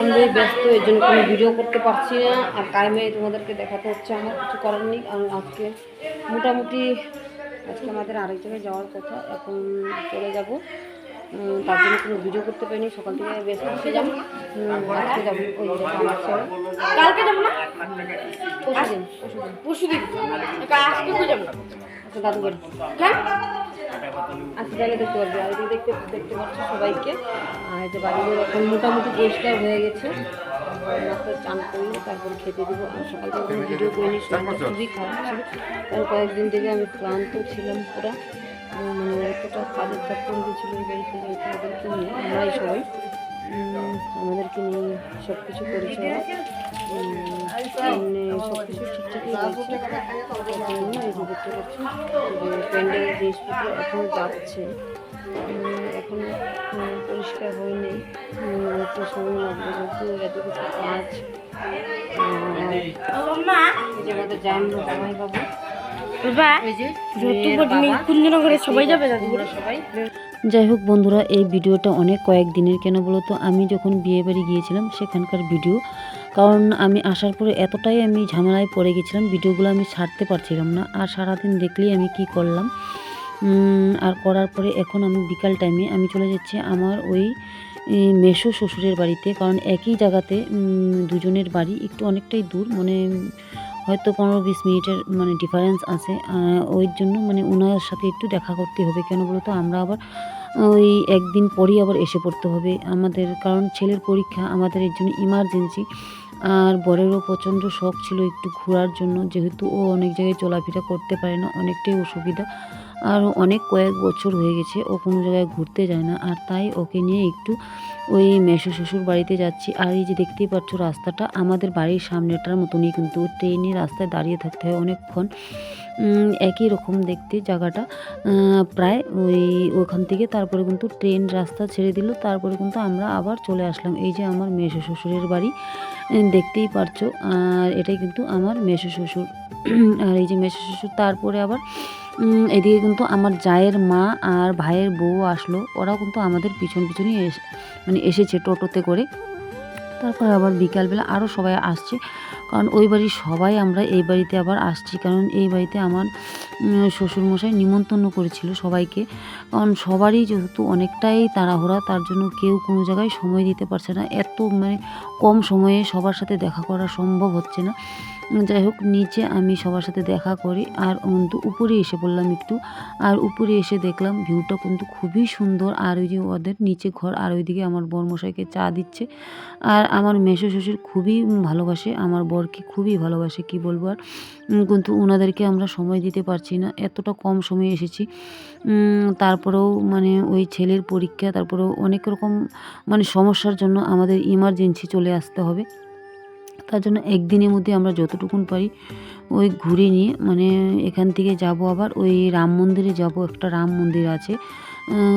প্রচণ্ডই ব্যস্ত এর জন্য কোনো ভিডিও করতে পারছি না। আর টাইমে তোমাদেরকে দেখাতে হচ্ছে আমার কিছু করার নেই। কারণ আজকে মোটামুটি আজকে আমাদের আরেক জায়গায় যাওয়ার কথা এখন চলে যাব। তার জন্য কোনো ভিডিও করতে পারিনি সকাল থেকে ব্যস্ত হয়ে যাব। আজকে যাব ওই কালকে যাব না? পরশুদিন। পরশুদিন। পরশু দিন আজকে যাব আচ্ছা দাদু বাড়ি। কেন আজকে তাহলে দেখতে পারবে। আর এদিকে দেখতে দেখতে পাচ্ছ সবাইকে। আর যে বাড়িগুলো এখন মোটামুটি পরিষ্কার হয়ে গেছে। মাত্র চান করলে তারপর খেতে দিব। আর সকাল থেকে ভিডিও করিনি খুবই খারাপ ছিল। কারণ কয়েকদিন থেকে আমি ক্লান্ত ছিলাম পুরা। মানে একটা কাজের চাপ গেছিল বাড়িতে যেহেতু ওদেরকে নিয়ে আমরাই সবাই। আমাদেরকে নিয়ে সব কিছু করেছে ওরা। উম, মানে সব কিছু ঠিকঠাকই রয়েছে এই যে দেখতে পাচ্ছ যে প্যান্ডেল জিনিসপত্র এখন যাচ্ছে। এখনও পরিষ্কার হয়নি। একটু সময় লাগবে যেহেতু এত কিছু কাজ। মেয়ের কুঞ্জনগরে সবাই যাবে দাদু সবাই। যাই হোক বন্ধুরা, এই ভিডিওটা অনেক কয়েক দিনের কেন বলতো আমি যখন বিয়ে বাড়ি গিয়েছিলাম, সেখানকার ভিডিও। কারণ আমি আসার পরে এতটাই আমি ঝামেলায় পড়ে গেছিলাম, ভিডিওগুলো আমি ছাড়তে পারছিলাম না। আর সারাদিন দেখলেই আমি কি করলাম? আর করার পরে এখন আমি বিকাল টাইমে আমি চলে যাচ্ছি আমার ওই মেসো শ্বশুরের বাড়িতে। কারণ একই জায়গাতে দুজনের বাড়ি একটু অনেকটাই দূর। মানে হয়তো পনেরো বিশ মিনিটের মানে ডিফারেন্স আছে। ওই জন্য মানে ওনার সাথে একটু দেখা করতে হবে। কেন বলতো আমরা আবার ওই একদিন পরই আবার এসে পড়তে হবে। আমাদের, কারণ ছেলের পরীক্ষা আমাদের এর জন্য ইমার্জেন্সি আর বরেরও প্রচণ্ড শখ ছিল একটু ঘোরার জন্য। যেহেতু ও অনেক জায়গায় চলাফেরা করতে পারে না, অনেকটাই অসুবিধা। আর অনেক কয়েক বছর হয়ে গেছে, ও কোনো জায়গায় ঘুরতে যায় না। আর তাই ওকে নিয়ে একটু ওই মেসো শ্বশুর বাড়িতে যাচ্ছি। আর এই যে দেখতেই পাচ্ছ রাস্তাটা, আমাদের বাড়ির সামনেটার মতনই কিন্তু ট্রেনের রাস্তায় দাঁড়িয়ে থাকতে হয় অনেকক্ষণ। একই রকম দেখতে জায়গাটা। প্রায় ওই ওখান থেকে তারপরে কিন্তু ট্রেন রাস্তা ছেড়ে দিল। তারপরে কিন্তু আমরা আবার চলে আসলাম। এই যে আমার মেসো শ্বশুরের বাড়ি দেখতেই পারছ। আর এটাই কিন্তু আমার মেসো শ্বশুর। আর এই যে মেসো শ্বশুর, তারপরে আবার এদিকে কিন্তু আমার জায়ের মা আর ভাইয়ের বউ আসলো। ওরাও কিন্তু আমাদের পিছন পিছনই এসে মানে এসেছে টোটোতে করে। তারপর আবার বিকালবেলা আরও সবাই আসছে। কারণ ওই বাড়ির সবাই আমরা এই বাড়িতে আবার আসছি। কারণ এই বাড়িতে আমার শ্বশুরমশাই নিমন্ত্রণ করেছিল সবাইকে। কারণ সবারই যেহেতু অনেকটাই তাড়াহুড়া, তার জন্য কেউ কোনো জায়গায় সময় দিতে পারছে না। এত মানে কম সময়ে সবার সাথে দেখা করা সম্ভব হচ্ছে না। যাই হোক, নিচে আমি সবার সাথে দেখা করি আর কিন্তু উপরে এসে পড়লাম একটু। আর উপরে এসে দেখলাম ভিউটা কিন্তু খুবই সুন্দর। আর ওই যে ওদের নিচে ঘর, আর ওইদিকে আমার বরমশাইকে চা দিচ্ছে। আর আমার মেসো শ্বশুর খুবই ভালোবাসে, আমার বরকে খুবই ভালোবাসে, কি বলব আর। কিন্তু ওনাদেরকে আমরা সময় দিতে পারছি না, এতটা কম সময়ে এসেছি। তারপরেও মানে ওই ছেলের পরীক্ষা, তারপরেও অনেক রকম মানে সমস্যার জন্য আমাদের ইমার্জেন্সি চলে আসতে হবে। তার জন্য একদিনের মধ্যে আমরা যতটুকুন পারি ওই ঘুরে নিয়ে মানে এখান থেকে যাব আবার, ওই রাম মন্দিরে যাব, একটা রাম মন্দির আছে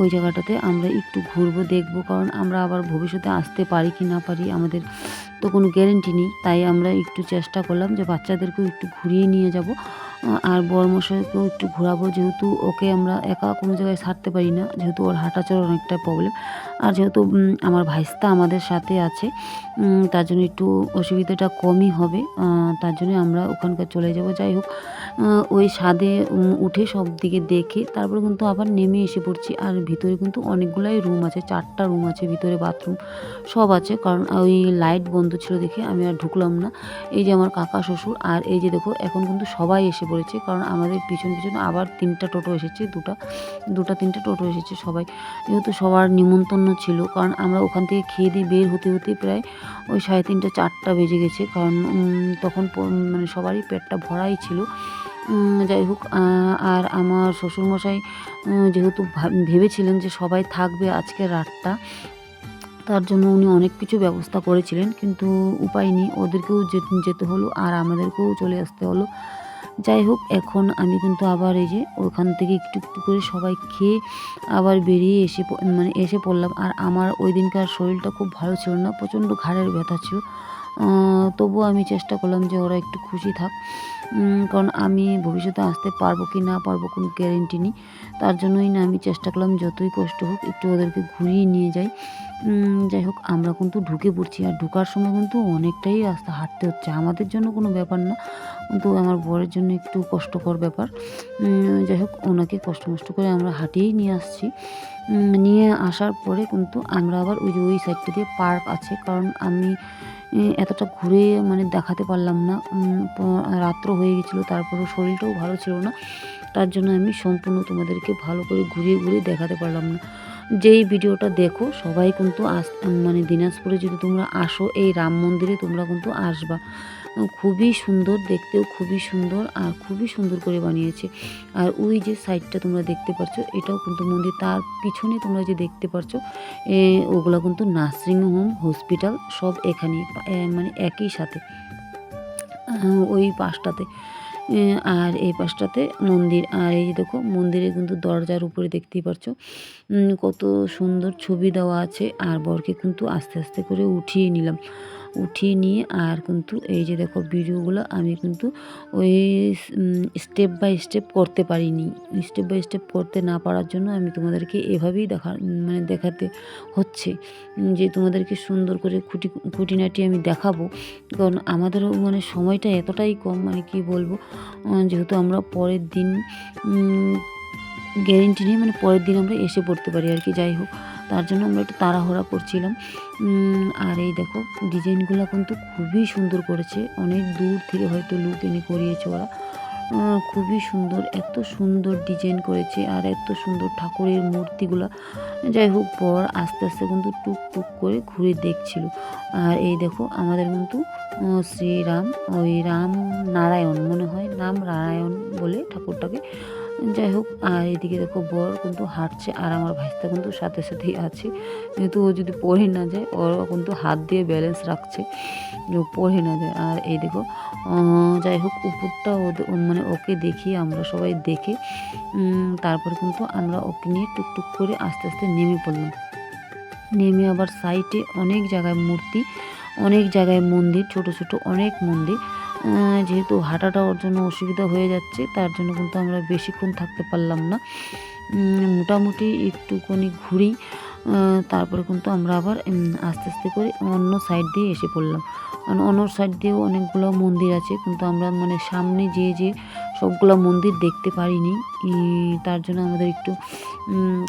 ওই জায়গাটাতে আমরা একটু ঘুরবো, দেখব, কারণ আমরা আবার ভবিষ্যতে আসতে পারি কি না পারি আমাদের তো কোনো গ্যারেন্টি নেই। তাই আমরা একটু চেষ্টা করলাম যে বাচ্চাদেরকেও একটু ঘুরিয়ে নিয়ে যাব। আর বর্মশাইকেও একটু ঘোরাবো, যেহেতু ওকে আমরা একা কোনো জায়গায় ছাড়তে পারি না, যেহেতু ওর হাঁটা চলার অনেকটা প্রবলেম আর যেহেতু আমার ভাইস্তা আমাদের সাথে আছে তার জন্য একটু অসুবিধাটা কমই হবে তার জন্য আমরা ওখানকার চলে যাব। যাই হোক ওই ছাদে উঠে সব দিকে দেখে তারপরে কিন্তু আবার নেমে এসে পড়ছি। আর ভিতরে কিন্তু অনেকগুলাই রুম আছে, চারটা রুম আছে, ভিতরে বাথরুম সব আছে। কারণ ওই লাইট বন্ধ ছিল দেখে আমি আর ঢুকলাম না। এই যে আমার কাকা শ্বশুর আর এই যে দেখো, এখন কিন্তু সবাই এসে পড়েছে। কারণ আমাদের পিছন পিছন আবার তিনটা টোটো এসেছে, দুটা দুটা, তিনটা টোটো এসেছে সবাই। যেহেতু সবার নিমন্ত্রণ ছিল, কারণ আমরা ওখান থেকে খেয়ে দিয়ে বের হতে হতে প্রায় ওই সাড়ে তিনটা, চারটা বেজে গেছে। কারণ তখন মানে সবারই পেটটা ভরাই ছিল। যাই হোক আর আমার শ্বশুরমশাই যেহেতু ভেবেছিলেন যে সবাই থাকবে আজকের রাতটা, তার জন্য উনি অনেক কিছু ব্যবস্থা করেছিলেন, কিন্তু উপায় নেই, ওদেরকেও যেতে হলো আর আমাদেরকেও চলে আসতে হলো। যাই হোক, এখন আমি কিন্তু আবার এই যে ওখান থেকে একটু একটু করে সবাই খেয়ে আবার বেরিয়ে এসে মানে এসে পড়লাম। আর আমার ওই দিনকার শরীরটা খুব ভালো ছিল না, প্রচণ্ড ঘাড়ের ব্যথা ছিল। তবুও আমি চেষ্টা করলাম যে ওরা একটু খুশি থাক। কারণ আমি ভবিষ্যতে আসতে পারব কি না পারব কোনো গ্যারেন্টি নেই। তার জন্যই না আমি চেষ্টা করলাম যতই কষ্ট হোক একটু ওদেরকে ঘুরিয়ে নিয়ে যাই। যাই হোক, আমরা কিন্তু ঢুকে পড়ছি আর ঢোকার সময় কিন্তু অনেকটাই রাস্তা হাঁটতে হচ্ছে। আমাদের জন্য কোনো ব্যাপার না, কিন্তু আমার বরের জন্য একটু কষ্টকর ব্যাপার। যাই হোক, ওনাকে কষ্ট মষ্ট করে আমরা হাঁটিয়েই নিয়ে আসছি। নিয়ে আসার পরে কিন্তু আমরা আবার ওই যে ওই সাইডটা দিয়ে পার্ক আছে। কারণ আমি এতটা ঘুরে মানে দেখাতে পারলাম না। রাত্র হয়ে গেছিল তারপরে শরীরটাও ভালো ছিল না। তার জন্য আমি সম্পূর্ণ তোমাদেরকে ভালো করে ঘুরিয়ে ঘুরিয়ে দেখাতে পারলাম না। যেই ভিডিওটা দেখো, সবাই কিন্তু আস মানে দিনাজপুরে যদি তোমরা আসো, এই রাম মন্দিরে তোমরা কিন্তু আসবা। খুবই সুন্দর দেখতেও খুবই সুন্দর আর খুবই সুন্দর করে বানিয়েছে। আর ওই যে সাইডটা তোমরা দেখতে পাচ্ছ এটাও কিন্তু মন্দির তার পিছনে তোমরা যে দেখতে পাচ্ছ ওগুলো কিন্তু নার্সিং হোম হসপিটাল সব এখানে মানে একই সাথে। ওই পাশটাতে। আর এই পাশটাতে মন্দির আর এই দেখো মন্দিরে কিন্তু দরজার উপরে দেখতেই উম, কত সুন্দর ছবি দেওয়া আছে আর বরকে কিন্তু আস্তে আস্তে করে উঠিয়ে নিলাম। উঠিয়ে নিয়ে আর কিন্তু এই যে দেখো ভিডিওগুলো আমি কিন্তু ওই স্টেপ বাই স্টেপ করতে পারিনি। স্টেপ বাই স্টেপ করতে না পারার জন্য আমি তোমাদেরকে এভাবেই দেখা মানে দেখাতে হচ্ছে, যে তোমাদেরকে সুন্দর করে খুঁটি, খুঁটিনাটি আমি দেখাবো। কারণ আমাদেরও মানে সময়টা এতটাই কম মানে কি বলব যেহেতু আমরা পরের দিন গ্যারেন্টি নিয়ে মানে পরের দিন আমরা এসে পড়তে পারি আর কি, যাই হোক। তার জন্য আমরা একটু তাড়াহুড়া করছিলাম। আর এই দেখো, ডিজাইনগুলো কিন্তু খুবই সুন্দর করেছে। অনেক দূর থেকে হয়তো লুক এনে করিয়েছে ওরা খুবই সুন্দর, এত সুন্দর ডিজাইন করেছে আর এত সুন্দর ঠাকুরের মূর্তিগুলো। যাই হোক পর আস্তে আস্তে কিন্তু টুক টুক করে ঘুরে দেখছিল। আর এই দেখো, আমাদের কিন্তু শ্রীরাম, ওই রাম নারায়ণ মনে হয় নাম নারায়ণ বলে ঠাকুরটাকে যাই হোক, আর এদিকে দেখো বর কিন্তু হাঁটছে আর আমার ভাইস্তা কিন্তু সাথে সাথেই আছে। কিন্তু ও যদি পড়ে না যায়, ওর কিন্তু হাত দিয়ে ব্যালেন্স রাখছে পড়ে না যায়। আর এই দেখো যাই হোক, উপরটা মানে ওকে দেখি, আমরা সবাই দেখে তারপরে কিন্তু আমরা ওকে নিয়ে টুকটুক করে আস্তে আস্তে নেমে পড়লাম। নেমে আবার সাইটে অনেক জায়গায় মূর্তি, অনেক জায়গায় মন্দির, ছোট ছোট অনেক মন্দির যেহেতু হাঁটাটা ওর জন্য অসুবিধা হয়ে যাচ্ছে, তার জন্য কিন্তু আমরা বেশিক্ষণ থাকতে পারলাম না। মোটামুটি একটুখানি ঘুরি তারপরে কিন্তু আমরা আবার আস্তে আস্তে করে অন্য সাইড দিয়ে এসে পড়লাম। অন্য সাইড দিয়েও অনেকগুলো মন্দির আছে, কিন্তু আমরা মানে সামনে যে যে সবগুলো মন্দির দেখতে পারিনি। তার জন্য আমাদের একটু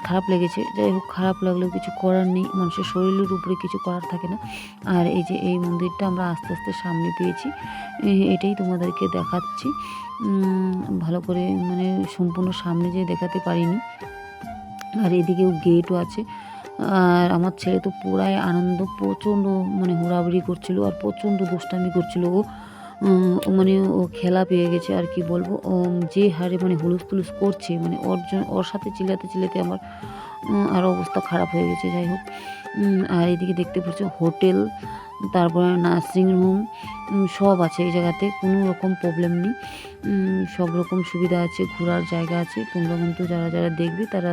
খারাপ লেগেছে। যাই হোক, খারাপ লাগলেও কিছু করার নেই। মানুষের শরীরের উপরে কিছু করার থাকে না। আর এই যে এই মন্দিরটা আমরা আস্তে আস্তে সামনে পেয়েছি এটাই তোমাদেরকে দেখাচ্ছি। ভালো করে মানে সম্পূর্ণ সামনে যেয়ে দেখাতে পারিনি। আর এদিকেও গেটও আছে। আর আমার ছেলে তো পুরাই আনন্দ, প্রচণ্ড মানে হুড়াহুড়ি করছিল আর প্রচণ্ড দুষ্টামি করছিল ও। মানে ও খেলা পেয়ে গেছে আর কি বলব? যে হারে মানে হুলুস তুলুস করছে মানে ওর ওর সাথে চিল্লাতে চিল্লাতে আমার উম, আর অবস্থা খারাপ হয়ে গেছে যাই হোক। আর এদিকে দেখতে পাচ্ছ হোটেল তারপরে নার্সিং হোম সব আছে এই জায়গাতে কোনো রকম প্রবলেম নেই। সব রকম সুবিধা আছে ঘোরার জায়গা আছে তোমরা কিন্তু যারা যারা দেখবে তারা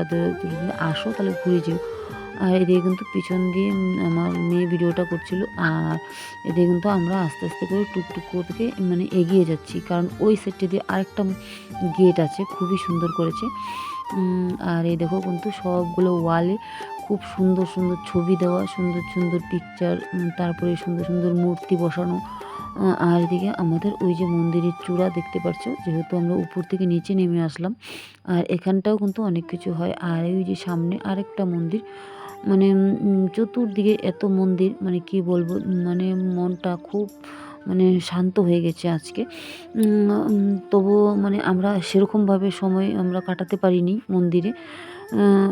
আসো তাহলে ঘুরে যেও। আর এদিকে কিন্তু পিছন দিয়ে আমার মেয়ে ভিডিওটা করছিল। আর এদিকে কিন্তু আমরা আস্তে আস্তে করে টুকটুক করে মানে এগিয়ে যাচ্ছি। কারণ ওই সাইডটা দিয়ে আরেকটা গেট আছে, খুবই সুন্দর করেছে। আর এই দেখো কিন্তু সবগুলো ওয়ালে খুব সুন্দর সুন্দর ছবি দেওয়া, সুন্দর সুন্দর পিকচার তারপরে সুন্দর সুন্দর মূর্তি বসানো। আর এদিকে আমাদের ওই যে মন্দিরের চূড়া দেখতে পাচ্ছ, যেহেতু আমরা উপর থেকে নিচে নেমে আসলাম। আর এখানটাও কিন্তু অনেক কিছু হয়। আর ওই যে সামনে আরেকটা মন্দির মানে চতুর্দিকে এত মন্দির মানে কি বলব মানে মনটা খুব মানে শান্ত হয়ে গেছে আজকে। তবুও মানে আমরা সেরকমভাবে সময় আমরা কাটাতে পারিনি মন্দিরে।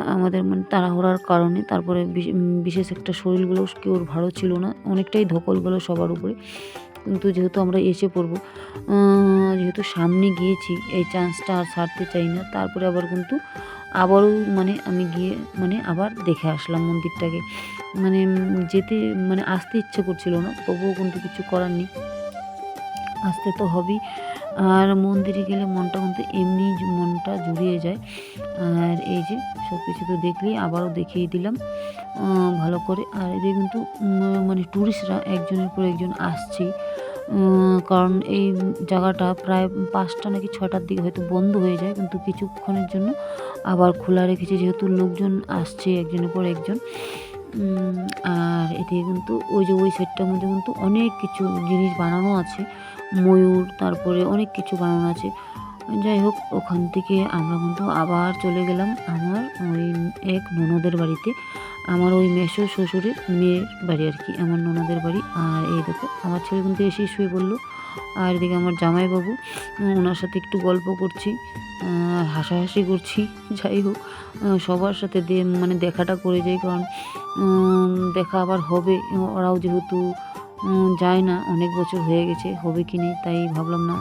আমাদের মানে তাড়াহুড়ার কারণে, তারপরে বিশ- বিশেষ একটা শরীরগুলো কেউর ভালো ছিল না, অনেকটাই ধকল গেলো সবার উপরে। কিন্তু যেহেতু আমরা এসে পড়ব যেহেতু সামনে গিয়েছি, এই চান্সটা আর ছাড়তে চাই না। তারপরে আবার কিন্তু আবারও মানে আমি গিয়ে মানে আবার দেখে আসলাম মন্দিরটাকে। মানে যেতে মানে আসতে ইচ্ছে করছিল না, তবুও কিন্তু কিছু করার নেই। আসতে তো হবেই। আর মন্দিরে গেলে মনটা কিন্তু এমনি মনটা জুড়িয়ে যায়। আর এই যে সব কিছু তো দেখলেই আবারও দেখিয়ে দিলাম। ভালো করে। আর এদের কিন্তু মানে ট্যুরিস্টরা একজনের পর একজন আসছে কারণ এই জায়গাটা প্রায় পাঁচটা নাকি ছটার দিকে হয়তো বন্ধ হয়ে যায়, কিন্তু কিছুক্ষণের জন্য আবার খোলা রেখেছে যেহেতু লোকজন আসছে একজনের পর একজন। আর এদিকে কিন্তু ওই যে ওই সেটটার মধ্যে কিন্তু অনেক কিছু জিনিস বানানো আছে, ময়ূর, তারপরে অনেক কিছু বানানো আছে। যাই হোক, ওখান থেকে আমরা কিন্তু আবার চলে গেলাম আমার ওই এক ননদের বাড়িতে। আমার ওই মেসো শ্বশুরের মেয়ের বাড়ি আর কি, আমার ননদের বাড়ি। আর এই দেখো, আমার ছেলে কিন্তু এসেই শুয়ে পড়ল। আর এদিকে আমার জামাইবাবু ওনার সাথে একটু গল্প করছি, আর হাসাহাসি করছি, যাই হোক সবার সাথে দিয়ে মানে দেখাটা করে যাই, কারণ দেখা আবার হবে। ওরাও যেহেতু যায় না, অনেক বছর হয়ে গেছে, হবে কি নেই, তাই ভাবলাম না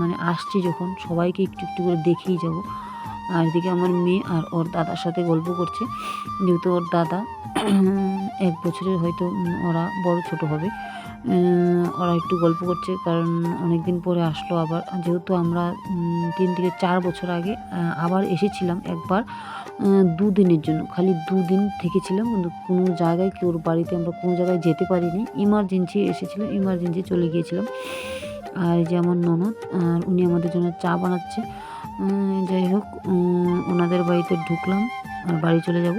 মানে আসছি যখন, সবাইকে একটু একটু করে দেখেই যাব। আর এদিকে আমার মেয়ে আর ওর দাদার সাথে গল্প করছে। যেহেতু ওর দাদা এক বছরের হয়তো ওরা বড় ছোট হবে। ওরা একটু গল্প করছে, কারণ অনেক দিন পরে আসলো আবার। যেহেতু আমরা তিন থেকে চার বছর আগে আবার এসেছিলাম একবার দুদিনের জন্য। খালি দুদিন থেকেছিলাম, কিন্তু কোনো জায়গায় কেউর বাড়িতে আমরা কোনো জায়গায় যেতে পারিনি। ইমার্জেন্সি এসেছিলাম ইমার্জেন্সি চলে গিয়েছিলাম। আর যে আমার ননদ, আর উনি আমাদের জন্য চা বানাচ্ছে। যাই হোক ওনাদের বাড়িতে ঢুকলাম আর বাড়ি চলে যাব।